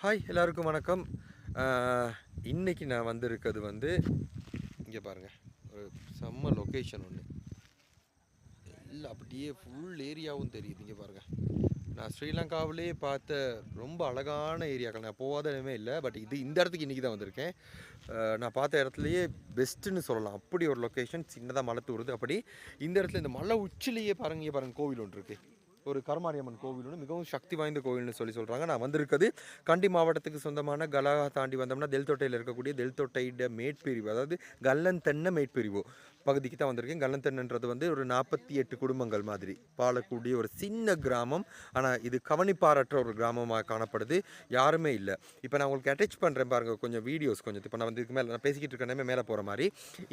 Hi எல்லாருக்கும் வணக்கம். இன்றைக்கி இன்னைக்கு நான் வந்திருக்கிறது வந்து இங்கே பாருங்க ஒரு செம்ம லொக்கேஷன் ஒன்று எல்லாம் அப்படியே ஃபுல் ஏரியாவும் தெரியுது இங்கே பாருங்கள் நான் ஸ்ரீலங்காவிலே பார்த்த ரொம்ப அழகான ஏரியாக்கள் நான் போகாத இடமே இல்லை பட் இது இந்த இடத்துக்கு இன்றைக்கி தான் வந்திருக்கேன். நான் பார்த்த இடத்துலையே பெஸ்ட்டுன்னு சொல்லலாம். அப்படி ஒரு லொக்கேஷன் சின்னதாக மலை தூருது. அப்படி இந்த இடத்துல இந்த மலை உச்சிலேயே பாருங்க இங்கே பாருங்க கோவில் ஒன்று இருக்குது ஒரு கருமாரியம்மன் கோவில் ஒன்று மிகவும் சக்தி வாய்ந்த கோவில்னு சொல்லி சொல்கிறாங்க நான் வந்திருக்கிறது கண்டி மாவட்டத்துக்கு சொந்தமான கலா தாண்டி வந்தோம்னா தெல்தொட்டையில் இருக்கக்கூடிய தெல்தொட்டையிட மேட்பிரிவு அதாவது கல்லன் தென்னை மேட்பிரிவு பகுதிக்கு தான் வந்திருக்கேன். கல்லந்தென்னன்றது வந்து ஒரு நாற்பத்தி எட்டு குடும்பங்கள் மாதிரி. பாலக்கூடிய ஒரு சின்ன கிராமம். ஆனால் இது கவனிப்பாரற்ற ஒரு கிராமமாக காணப்படுது. யாருமே இல்லை. இப்போ நான் உங்களுக்கு அட்டாச் பண்ணுறேன் பாருங்க கொஞ்சம் வீடியோஸ் கொஞ்சம். இப்போ நான் வந்து இதுக்கு மேலே நான் பேசிக்கிட்டு இருக்கேனே மேலே போகிற மாதிரி.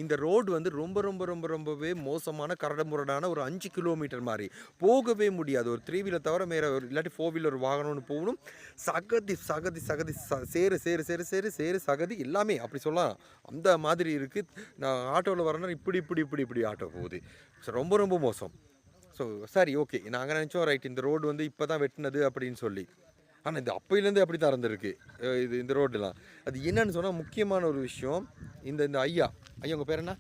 இந்த ரோடு வந்து ரொம்ப ரொம்ப ரொம்ப ரொம்பவே மோசமான கரடமுரடான ஒரு அஞ்சு கிலோமீட்டர் மாதிரி. போகவே முடியாது. ஒரு த்ரீ வீலர் தவிர மேலே ஒரு இல்லாட்டி ஃபோர் வீலர் வாகனம்னு போகணும். சகதி சகதி சகதி சேரு சேரு சேரு சேரு சேரு சகதி எல்லாமே. அப்படி சொல்லலாம். அந்த மாதிரி இருக்குது நான் ஆட்டோவில் வரேன்னா இப்படி இப்படி இப்படி இப்படி ஆட்டோ போகுது. ஸோ ரொம்ப ரொம்ப மோசம். ஸோ சரி ஓகே நாங்கள் நினச்சோம் ரைட் இந்த ரோடு வந்து இப்போ தான் வெட்டினது அப்படின்னு சொல்லி. ஆனால் இது அப்பையிலேருந்து அப்படி தான் இருந்திருக்கு இது இந்த ரோடுலாம் அது என்னன்னு சொன்னால் முக்கியமான ஒரு விஷயம் இந்த இந்த ஐயா. ஐயா உங்கள் பேர் என்ன?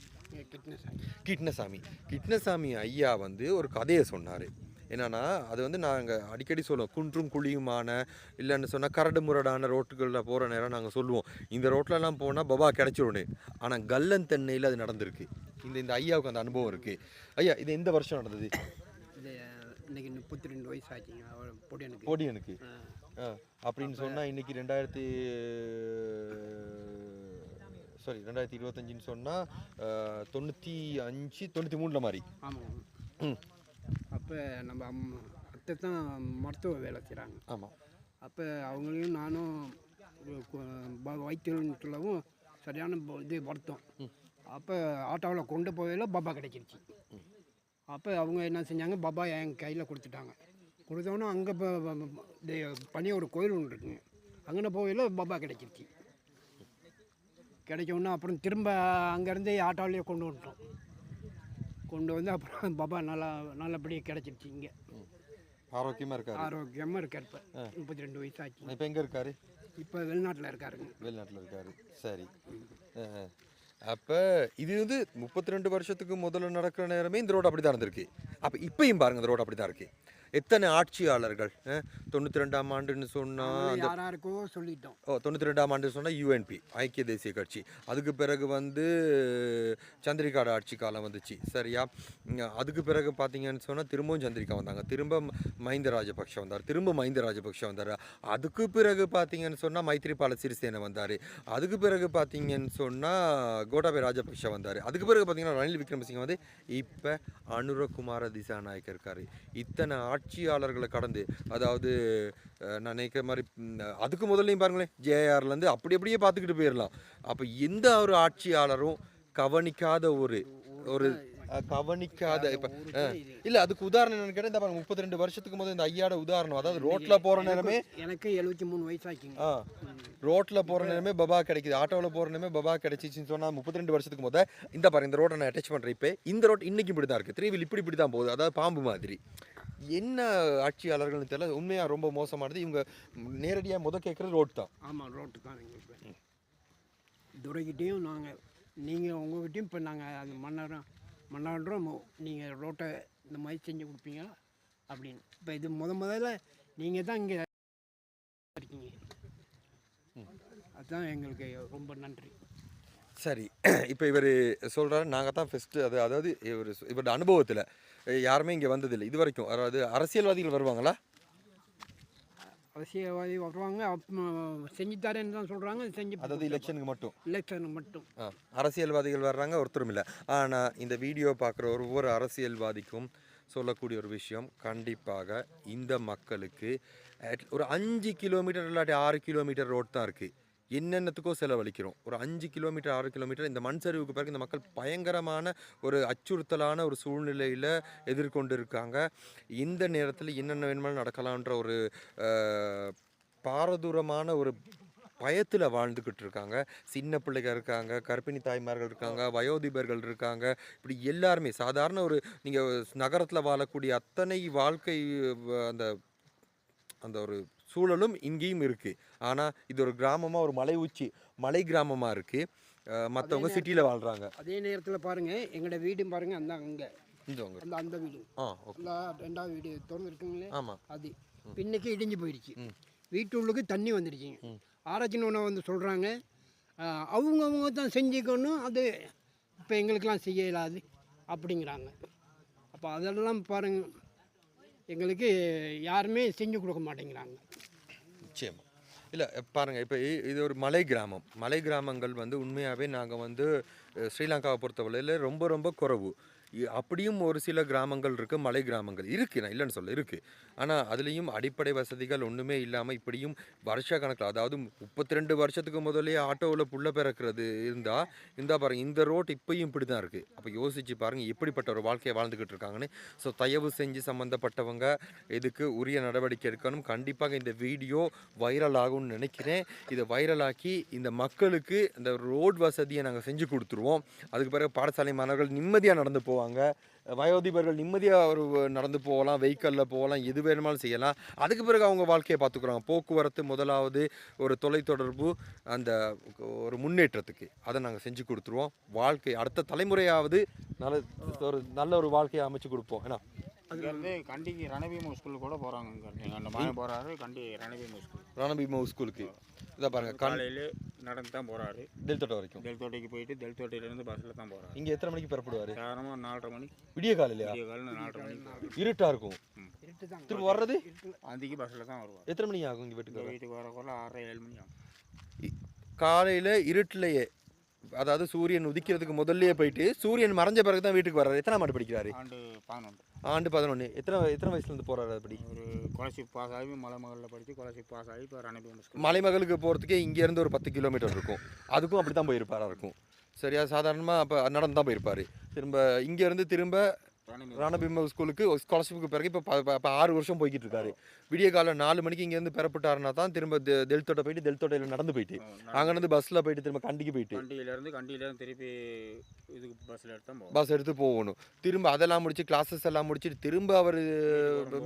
கிட்னசாமி. கிட்னசாமி ஐயா வந்து ஒரு கதையை சொன்னார். என்னன்னா அது வந்து நாங்கள் அடிக்கடி சொல்லுவோம் குன்றும் குழியுமான இல்லைன்னு சொன்னால் கரடு முரடான ரோட்டுகளில் போகிற நேரம் நாங்கள் சொல்லுவோம். இந்த ரோட்லலாம் போனால் பபா கிடச்சிரும்னு. ஆனால் கல்லன் தென்னையில் அது நடந்திருக்கு. இந்த இந்த ஐயாவுக்கு அந்த அனுபவம் இருக்குது ஐயா இது எந்த வருஷம் நடந்தது? இன்னைக்கு முப்பத்தி ரெண்டு வயசு ஆச்சுங்க பொடியனுக்கு பொடியனுக்கு அப்படின்னு சொன்னால் இன்னைக்கு ரெண்டாயிரத்தி சாரி ரெண்டாயிரத்தி இருபத்தஞ்சின்னு சொன்னால் தொண்ணூற்றி அஞ்சு தொண்ணூற்றி மூணில் மாதிரி ஆமாம் ம். அப்போ நம்ம அம்மா அத்தை தான் மருத்துவ வேலை செய்கிறாங்க ஆமாம் அப்போ அவங்களையும் நானும் ஒரு சொல்லவும் சரியான இது வருத்தம் அப்போ ஆட்டோவில் கொண்டு போகையில் பாபா கிடைச்சிருச்சு. அப்போ அவங்க என்ன செஞ்சாங்க பாபா என் கையில் கொடுத்துட்டாங்க. கொடுத்தோன்னே அங்கே இப்போ இது பனியோட கோயில் ஒன்று இருக்குங்க. அங்கே போகையில் பாபா கிடைச்சிருச்சு. கிடைச்ச உடனே அப்புறம் திரும்ப அங்கேருந்து ஆட்டோவிலேயே கொண்டு வந்துட்டோம். கொண்டு வந்து அப்புறம் பாபா நல்லா நல்லபடியாக கிடச்சிருச்சு இங்கே. ஆரோக்கியமாக இருக்காரு? ஆரோக்கியமாக இருக்கார் இப்போ. முப்பத்தி ரெண்டு வயசு ஆச்சு இப்போ எங்கே இருக்காரு? இப்போ வெளிநாட்டில் இருக்காருங்க. வெளிநாட்டில் இருக்காரு. சரி. அப்போ இது வந்து முப்பத்தி ரெண்டு வருஷத்துக்கு முதல்ல நடக்கிற நேரமே இந்த ரோடு அப்படி தான் இருந்திருக்கு. அப்போ இப்பயும் பாருங்க இந்த ரோடு அப்படி தான் இருக்கு. எத்தனை ஆட்சியாளர்கள்? தொண்ணூற்றி ரெண்டாம் ஆண்டுன்னு சொன்னால் சொல்லிட்டோம். ஓ தொண்ணூற்றி ரெண்டாம் ஆண்டு சொன்னால் யூஎன்பி ஐக்கிய தேசிய கட்சி. அதுக்கு பிறகு வந்து சந்திரிகாட ஆட்சி காலம் வந்துச்சு. சரியா? அதுக்கு பிறகு பார்த்தீங்கன்னு சொன்னால் திரும்பவும் சந்திரிகா வந்தாங்க. திரும்ப மஹிந்த ராஜபக்ஷ வந்தார். திரும்ப மஹிந்த ராஜபக்ஷ வந்தார். அதுக்கு பிறகு பார்த்தீங்கன்னு சொன்னால் மைத்ரிபால சிறிசேன வந்தார். அதுக்கு பிறகு பார்த்தீங்கன்னு சொன்னால் கோட்டாபய ராஜபக்ஷ வந்தார். அதுக்கு பிறகு பார்த்தீங்கன்னா ரணில் விக்ரமசிங்க வந்து இப்போ அனுரகுமார திசாநாயக்க இருக்கார். இத்தனை ஆட்சியாளர்களை கடந்து அதாவது நான் நினைக்கிற மாதிரி அதுக்கு முதல்லையும் பாருங்களேன் ஜேஆர்லேருந்து அப்படி அப்படியே பார்த்துக்கிட்டு போயிடலாம் அப்போ எந்த ஒரு ஆட்சியாளரும் கவனிக்காத ஒரு ஒரு கவனிக்காத இப்போ இல்லை அதுக்கு உதாரணம் என்னன்னு கேட்டால் இந்த முப்பத்தி ரெண்டு வருஷத்துக்கு முதல் இந்த ஐயாட உதாரணம். அதாவது ரோட்டில் போகிற நேரமே எனக்கு எழுபத்தி மூணு வயசு ஆச்சுங்க ஆ ரோட்டில் போகிற நேரமே பபா கிடைக்குது. ஆட்டோவில் போகிற நேரமே பபா கிடைச்சிச்சின்னு சொன்னால் முப்பத்தி ரெண்டு வருஷத்துக்கு முத இந்த பாருங்க இந்த ரோட்டை நான் அட்டாச் பண்ணுறேன் இப்போ இந்த ரோட் இன்னைக்கு இப்படி தான் இருக்குது த்ரீவில் இப்படி இப்படி தான் போகுது. அதாவது பாம்பு மாதிரி. என்ன ஆட்சியாளர்கள்னு தெரியல. உண்மையாக ரொம்ப மோசமானது. இவங்க நேரடியாக முத கேட்குறது ரோட் தான். ஆமாம் ரோட்டு தான் இப்போ. துரைக்கிட்டேயும் நாங்கள் நீங்கள் உங்ககிட்டயும் இப்போ நாங்கள் அது மன்னரம் மன்னாடுறோம் நீங்கள் ரோட்டை இந்த மாதிரி செஞ்சு கொடுப்பீங்களா அப்படின்னு. இப்போ இது முத முதல்ல நீங்கள் தான் இங்கே இருக்கீங்க. அதுதான் எங்களுக்கு ரொம்ப நன்றி. சரி. இப்போ இவர் சொல்கிறாரு நாங்கள் தான் ஃபஸ்ட்டு அது அதாவது இவர் இவரோட அனுபவத்தில். யாருமே இங்கே வந்ததில்லை. இது வரைக்கும் அதாவது அரசியல்வாதிகள் வருவாங்களா? அரசியல்வாதி வருவாங்க. செஞ்சு தரேன்னு தான் சொல்கிறாங்க செஞ்சு அதாவது எலெக்ஷனுக்கு மட்டும்? எலெக்ஷனுக்கு மட்டும். ஆ, அரசியல்வாதிகள் வர்றாங்க ஒருத்தரும் இல்லை. ஆனால் இந்த வீடியோ பார்க்குற ஒவ்வொரு அரசியல்வாதிக்கும் சொல்லக்கூடிய ஒரு விஷயம் கண்டிப்பாக இந்த மக்களுக்கு ஒரு அஞ்சு கிலோமீட்டர் இல்லாட்டி ஆறு கிலோமீட்டர் ரோட் தான் இருக்குது என்னென்னத்துக்கோ செலவழிக்கிறோம். ஒரு அஞ்சு கிலோமீட்டர் ஆறு கிலோமீட்டர் இந்த மண் சரிவுக்கு பிறகு இந்த மக்கள் பயங்கரமான ஒரு அச்சுறுத்தலான ஒரு சூழ்நிலையில் எதிர்கொண்டு இருக்காங்க இந்த நேரத்தில் என்னென்ன வேணுமோ நடக்கலான்ற ஒரு பாரதூரமான ஒரு பயத்தில் வாழ்ந்துக்கிட்டு இருக்காங்க. சின்ன பிள்ளைங்க இருக்காங்க கர்ப்பிணி தாய்மார்கள் இருக்காங்க வயோதிபர்கள் இருக்காங்க. இப்படி எல்லாருமே சாதாரண ஒரு நீங்கள் நகரத்தில் வாழக்கூடிய அத்தனை வாழ்க்கை அந்த அந்த ஒரு சூழலும் இங்கேயும் இருக்குது ஆனால் இது ஒரு கிராமமாக ஒரு மலை உச்சி மலை கிராமமாக இருக்குது மற்றவங்க சிட்டியில் வாழ்கிறாங்க அதே நேரத்தில் பாருங்கள் எங்களோட வீடும் பாருங்கள் அந்த அங்கே. இந்தவங்க அந்த அந்த வீடு ஆ அந்த ரெண்டாவது வீடு திறந்து இருக்குங்களே? ஆமாம் அது. பின்னைக்கு இடிஞ்சு போயிடுச்சு. வீட்டுள்ளுக்கு தண்ணி வந்துடுச்சுங்க ம். ஆராய்ச்சி ஒன்று வந்து சொல்கிறாங்க அவங்க அவங்க தான் செஞ்சுக்கணும் அது இப்போ எங்களுக்கெல்லாம் செய்ய இயலாது அப்படிங்கிறாங்க. அப்போ அதெல்லாம் பாருங்க எங்களுக்கு யாருமே செஞ்சு கொடுக்க மாட்டேங்கிறாங்க. நிச்சயமாக இல்லை பாருங்கள் இப்போ இது ஒரு மலை கிராமம். மலை கிராமங்கள் வந்து உண்மையாகவே நாங்கள் வந்து ஸ்ரீலங்காவை ஸ்ரீலங்காவை பொறுத்தவரையில் ரொம்ப ரொம்ப குறைவு. அப்படியும் ஒரு சில கிராமங்கள் இருக்குது மலை கிராமங்கள். இருக்குது நான் இல்லைன்னு சொல்ல இருக்குது ஆனால் அதுலேயும் அடிப்படை வசதிகள் ஒன்றுமே இல்லாமல் இப்படியும் வருஷ கணக்கில் அதாவது முப்பத்தி ரெண்டு வருஷத்துக்கு முதலே ஆட்டோவில் புள்ள பிறக்கிறது இருந்தால் இருந்தால் பாருங்கள் இந்த ரோட் இப்பயும் இப்படி தான் இருக்குது அப்போ யோசித்து பாருங்கள் எப்படிப்பட்ட ஒரு வாழ்க்கையை வாழ்ந்துக்கிட்டு இருக்காங்கன்னு. ஸோ தயவு செஞ்சு சம்மந்தப்பட்டவங்க இதுக்கு உரிய நடவடிக்கை எடுக்கணும். கண்டிப்பாக இந்த வீடியோ வைரல் ஆகும்னு நினைக்கிறேன். இதை வைரலாக்கி இந்த மக்களுக்கு இந்த ரோட் வசதியை நாங்கள் செஞ்சு கொடுத்துருவோம். அதுக்கு பிறகு பாடசாலை மாணவர்கள் நிம்மதியாக நடந்து போவாங்க. வயோதிபர்கள் நிம்மதியாக ஒரு நடந்து போகலாம் வெஹிக்கலில் போகலாம் எது வேணுமாலும் செய்யலாம். அதுக்கு பிறகு அவங்க வாழ்க்கையை பார்த்துக்குறாங்க. போக்குவரத்து முதலாவது ஒரு தொலைத்தொடர்பு அந்த ஒரு முன்னேற்றத்துக்கு. அதை நாங்கள் செஞ்சு கொடுத்துருவோம். வாழ்க்கை அடுத்த தலைமுறையாவது நல்ல ஒரு நல்ல ஒரு வாழ்க்கையை அமைச்சு கொடுப்போம். ஏன்னா இங்கேருந்து கண்டிக்கு ரணபீம ஸ்கூலுக்கு கூட போகிறாங்க அந்த மாயம் போகிறாரு கண்டி ரணபீம ஸ்கூல். ரணபீமோ ஸ்கூலுக்கு. இதை பாருங்க கண் காலையில் நடந்து தான் போகிறாரு டெல்தோட்டம் வரைக்கும். தெல்தோட்டைக்கு போயிட்டு தெல்தோட்டையிலேருந்து பஸ்ஸில் தான் போகிறாரு இங்கே எத்தனை மணிக்கு பெறப்படுவார்? சாதாரணமாக நாலரை மணிக்கு விடிய காலையிலையா? விடிய காலையில் நாலரை மணிக்கு. போறாரு. இருட்டா இருக்கும். திரும்ப வர்றது? அந்திக்கு பஸ்ஸில் தான் வருவார். எத்தனை மணி ஆகும் இங்கே வீட்டுக்கு இந்த வர? வீட்டுக்கு வரக்குள்ள ஆறரை ஏழு மணி ஆகும். காலையில் இருட்டிலேயே அதாவது சூரியன் உதிக்கிறதுக்கு முதல்லயே போயிட்டு சூரியன் மறைஞ்ச பிறகு தான் வீட்டுக்கு வர்றாரு. எத்தனை மாட்டு படிக்கிறாரு? ஆண்டு பதினொன்று. ஆண்டு பதினொன்று எத்தனை எத்தனை வயசுலேருந்து போகிறாரு அப்படி? ஒரு கொலசி பாஸ் ஆகி மலை மகளில் படித்து கொலசி பாஸ் ஆகி இப்போ ஸ்கூல் மலைமகளுக்கு போகிறதுக்கே இங்கேருந்து ஒரு பத்து கிலோமீட்டர் இருக்கும். அதுக்கும் அப்படி தான் போயிருப்பாரா இருக்கும். சரியா சாதாரணமாக அப்போ நடந்து தான் போயிருப்பார். திரும்ப இங்கேருந்து திரும்ப ரணபிம்ப ஸ்கூலுக்கு ஸ்காலர்ஷிப்புக்கு பிறகு இப்போ இப்போ ஆறு வருஷம் போய்கிட்டு இருக்காரு விடிய காலம் நாலு மணிக்கு இங்கேருந்து பெறப்பட்டாருன்னா தான் திரும்ப தெல்தோட்டை போயிட்டு தெல்தோட்டையில் நடந்து போயிட்டு. அங்கேருந்து பஸ்ஸில் போயிட்டு திரும்ப கண்டிக்கு போயிட்டு. கண்டியிலேருந்து கண்டியிலேருந்து திருப்பி இதுக்கு பஸ்ஸில் எடுத்து பஸ் எடுத்து போகணும். திரும்ப அதெல்லாம் முடிச்சு கிளாஸஸ் எல்லாம் முடிச்சுட்டு திரும்ப அவர்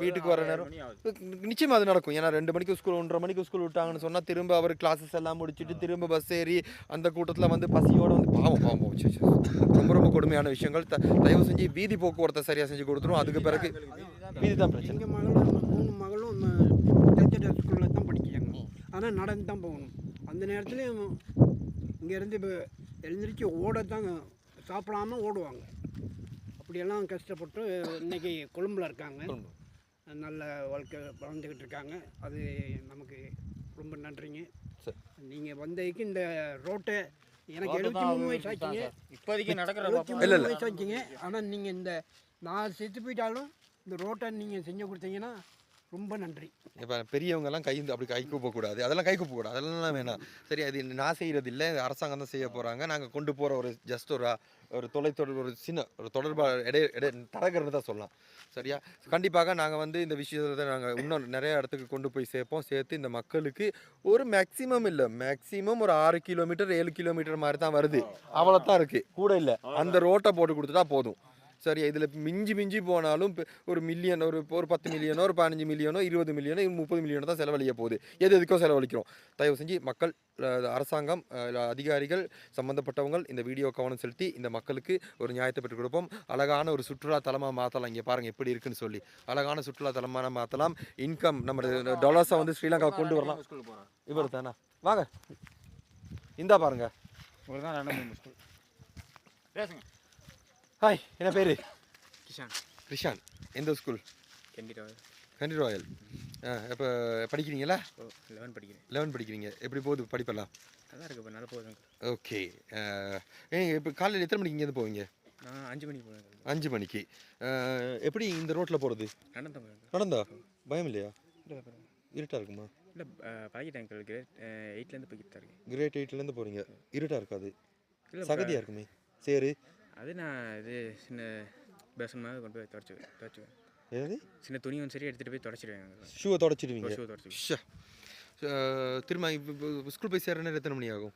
வீட்டுக்கு வர நேரம் மணி ஆகுது. நிச்சயமா அது நடக்கும். ஏன்னா ரெண்டு மணிக்கு ஸ்கூல் ஒன்றரை மணிக்கு ஸ்கூல் விட்டாங்கன்னு சொன்னால் திரும்ப அவர் கிளாஸஸ் எல்லாம் முடிச்சுட்டு திரும்ப பஸ் ஏறி அந்த கூட்டத்தில் வந்து பசியோட வந்து பாவம் பாவம். ரொம்ப ரொம்ப கொடுமையான விஷயங்கள். த தயவு செஞ்சு வீதி போக்குவரத்தை சரியாக செஞ்சு கொடுத்துரும். அதுக்கு பிறகு வீதி தான் பிரச்சனை. எங்கள் மகளும் மூணு மகளும் தேர்தல் ஸ்கூலில் தான் படிக்கிறாங்க. ஆனால் நடந்து தான் போகணும். அந்த நேரத்துலையும் இங்கேருந்து இப்போ எழுந்திரிச்சு ஓடத்தான் சாப்பிடாம ஓடுவாங்க. அப்படியெல்லாம் கஷ்டப்பட்டு இன்னைக்கு கொழும்புல இருக்காங்க. நல்ல வாழ்க்கை வாழ்ந்துக்கிட்டு இருக்காங்க. அது நமக்கு ரொம்ப நன்றிங்க. நீங்கள் வந்ததுக்கு இந்த ரோட்டை எனக்கு எழுபத்தி மூணு வயசு ஆச்சுங்க. இப்போதைக்கு நடக்கிற மூணு வயசு ஆச்சுங்க. ஆனால் நீங்கள் இந்த நான் செத்து போயிட்டாலும் இந்த ரோட்டை நீங்கள் செஞ்சு கொடுத்தீங்கன்னா ரொம்ப நன்றி. இப்போ பெரியவங்கெல்லாம் கை அப்படி கை கூப்பக்கூடாது அதெல்லாம் கை கூப்பக்கூடாது அதெல்லாம் வேணாம். சரி அது நான் செய்கிறது இல்லை. அரசாங்கம் தான் செய்ய போகிறாங்க நாங்கள் கொண்டு போகிற ஒரு ஜஸ்ட் ஒரு ஒரு தொலைத்தொடர் ஒரு சின்ன ஒரு தொடர்பாக இடை இடை தரகர்னு தான் சொல்லலாம். சரியா? கண்டிப்பாக நாங்கள் வந்து இந்த விஷயத்தை நாங்கள் இன்னும் நிறைய இடத்துக்கு கொண்டு போய் சேர்ப்போம். சேர்த்து இந்த மக்களுக்கு ஒரு மேக்ஸிமம் இல்லை. மேக்ஸிமம் ஒரு ஆறு கிலோமீட்டர் ஏழு கிலோமீட்டர் மாதிரி தான் வருது. அவ்வளோ தான் இருக்குது கூட இல்லை. அந்த ரோட்டை போட்டு கொடுத்துட்டா போதும். சரி இதில் மிஞ்சி மிஞ்சி போனாலும் இப்ப ஒரு மில்லியன் ஒரு ஒரு பத்து மில்லியனோ ஒரு பதினஞ்சு மில்லியனோ இருபது மில்லியனோ முப்பது மில்லியனோ தான் செலவழிய போகுது. எது எதுக்கோ செலவழிக்கிறோம். தயவு செஞ்சு மக்கள் அரசாங்கம் அதிகாரிகள் சம்மந்தப்பட்டவங்க இந்த வீடியோ கவனம் செலுத்தி இந்த மக்களுக்கு ஒரு நியாயத்தை பெற்றுக் கொடுப்போம். அழகான ஒரு சுற்றுலா தலமாக மாற்றலாம் இங்கே பாருங்கள் எப்படி இருக்குன்னு சொல்லி. அழகான சுற்றுலா தலமான மாற்றலாம் இன்கம் நம்ம டாலர்ஸை வந்து ஸ்ரீலங்கா கொண்டு வரலாம். இவர் தானே வாங்க. இந்தா பாருங்க. ஒரு தான் ஸ்கூல் பேசுங்க. ஹாய் என்ன பேர்? கிஷான். கிருஷான் எந்த ஸ்கூல் கண்டிப்பாக கண்டி ராயல். இப்போ படிக்கிறீங்களா லெவன் படிக்கிறேன். லெவன் படிக்கிறீங்க. எப்படி போகுது படிப்பெல்லாம்? நல்லா இருக்கு இப்போ நல்லா போகுது ஓகே இப்போ காலையில் எத்தனை மணிக்கு இங்கேருந்து போவீங்க? நான் அஞ்சு மணிக்கு போகிறேன் அஞ்சு மணிக்கு. எப்படி இந்த ரோட்டில் போகிறது நடந்து நடந்தா? பயம் இல்லையா? இருட்டாக இருக்குமா? இல்லை பழகிட்டேன். கிரேட் எயிட்லேருந்து போய்கிட்டு தான் இருக்கேன் கிரேட் எயிட்லேருந்து போகிறீங்க இருட்டாக இருக்காது. சகதியாக இருக்குமே. சரி. அது நான் இது சின்ன பேசன் மாதிரி கொண்டு போய் தொடச்சுவேன் தொடச்சுவேன் ஏதாவது சின்ன துணி ஒன்று சரி எடுத்துகிட்டு போய் தொடச்சிடுவேன் ஷூவை தொடச்சிடுவீங்க? ஷூ தொடச்சிடுவேன். ஷா அஹ், திரும்ப இப்போ ஸ்கூல் போய் நேரம் எத்தனை மணி ஆகும்?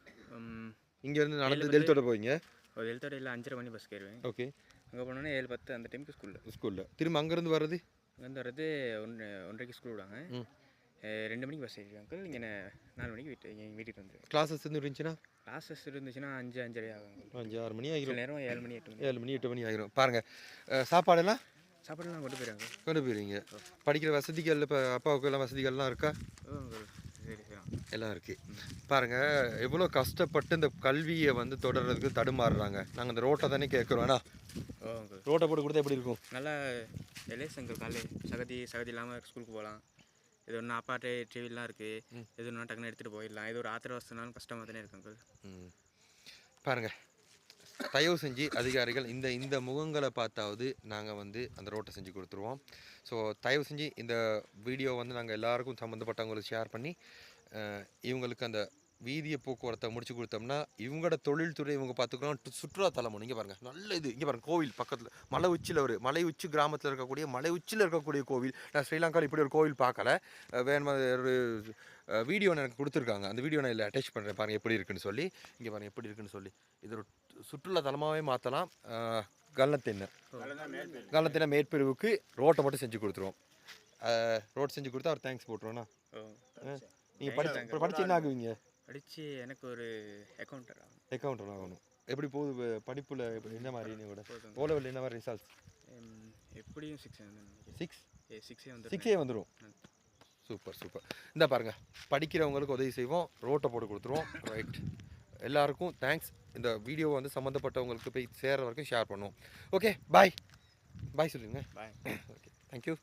இங்கேருந்து நடந்து டெல்த்தோட போவீங்க? ஒரு எழுத்தோட இல்லை அஞ்சரை மணி பஸ் ஏறுவேன். ஓகே. அங்கே போனோன்னே ஏழு பத்து அந்த டைமுக்கு ஸ்கூலில் ஸ்கூலில் திரும்ப அங்கேருந்து வர்றது? அங்கேருந்து வர்றது ஒன்று ஒன்றரைக்கு ஸ்கூல் விடுவாங்க. ரெண்டு மணிக்கு பஸ் ஏறி அங்கிள் இங்கே நாலு மணிக்கு வீட்டு எங்கள் வீட்டுக்கு வந்துடுவேன் கிளாஸஸ் இருந்து இருந்துச்சுன்னா? கிளாஸஸ் இருந்துச்சுன்னா அஞ்சு அஞ்சரை ஆகும். அஞ்சு ஆறு மணி ஆகிரும் நேரம் ஏழு மணி எட்டு மணி. ஏழு மணி எட்டு மணி ஆகிரும் பாருங்கள் சாப்பாடெல்லாம்? சாப்பாடுலாம் கொண்டு போயிடுறாங்க கொண்டு போயிருவீங்க. படிக்கிற வசதிகள் இப்போ அப்பாவுக்கு எல்லாம் வசதிகள்லாம் இருக்கா? எல்லாம் இருக்கு. பாருங்க. எவ்வளோ கஷ்டப்பட்டு இந்த கல்வியை வந்து தொடர்றதுக்கு தடுமாறுறாங்க. நாங்கள் இந்த ரோட்டை தானே கேட்குறோம். அங்கிள் ரோட்டை போட்டு கொடுத்தா எப்படி இருக்கும்? நல்லா எலேஸ் அங்கிள் காலையில் சகதி சகதி இல்லாமல் ஸ்கூலுக்கு போகலாம். இது ஒன்று அப்பாட்டே டிவிலாம் இருக்குது எது ஒன்றா டக்குன்னு எடுத்துகிட்டு போயிடலாம். இது ஒரு ஆத்திர வசதினாலும் கஷ்டமாக தானே இருக்கு அங்கிள். ம். பாருங்க. தயவு செஞ்சு அதிகாரிகள் இந்த இந்த முகங்களை பார்த்தாவது நாங்கள் வந்து அந்த ரோட்டை செஞ்சு கொடுத்துருவோம். ஸோ தயவு செஞ்சு இந்த வீடியோ வந்து நாங்கள் எல்லாருக்கும் சம்மந்தப்பட்டவங்களுக்கு ஷேர் பண்ணி இவங்களுக்கு அந்த வீதிய போக்குவரத்தை முடிச்சு கொடுத்தோம்னா இவங்களோட தொழில்துறை இவங்க பார்த்துக்கலாம். சுற்றுலாத்தலம் இங்கே பாருங்க. நல்ல இது. இங்கே பாருங்க. கோவில் பக்கத்தில். மலை உச்சியில் ஒரு மலை உச்சி கிராமத்தில் இருக்கக்கூடிய மலை உச்சியில் இருக்கக்கூடிய கோவில். நான் ஸ்ரீலங்காவில் இப்படி ஒரு கோவில் பார்க்கல. வேணுமா ஒரு வீடியோ எனக்கு கொடுத்துருக்காங்க. அந்த வீடியோ நான் இதில் அட்டாச் பண்ணுறேன் பாருங்க எப்படி இருக்குன்னு சொல்லி. இங்கே பாருங்க எப்படி இருக்குன்னு சொல்லி. இது ஒரு சுற்றுலா தலமாகவே மாற்றலாம் கல்லத்தென்னை கல்லத்தென்னை மேற்பிரிவுக்கு ரோட்டை மட்டும் செஞ்சு கொடுத்துருவோம். ரோட் செஞ்சு கொடுத்தா அவர் தேங்க்ஸ் போட்டுருவோண்ணா நீங்கள் படிச்சு இப்போ படிச்சு என்ன ஆகுவீங்க? படித்து எனக்கு ஒரு அக்கௌண்டர் ஆகும் அக்கௌண்டர் ஆகணும். எப்படி போகுது படிப்புல என்ன மாதிரி நீ கூட? போதும். ஓ லெவல் என்ன மாதிரி ரிசல்ட்ஸ் எப்படியும் சிக்ஸ் சிக்ஸ் ஏ சிக்ஸே வந்து சிக்ஸே வந்துடும் சூப்பர் சூப்பர் இந்த பாருங்க படிக்கிறவங்களுக்கு உதவி செய்வோம் ரோட்டை போட்டு கொடுத்துருவோம். ரைட் எல்லாருக்கும் தேங்க்ஸ் இந்த வீடியோ வந்து சம்மந்தப்பட்டவங்களுக்கு போய் சேர்ற வரைக்கும் ஷேர் பண்ணுவோம். ஓகே பாய் பாய் சொல்லுங்க பாய் ஓகே தேங்க்யூ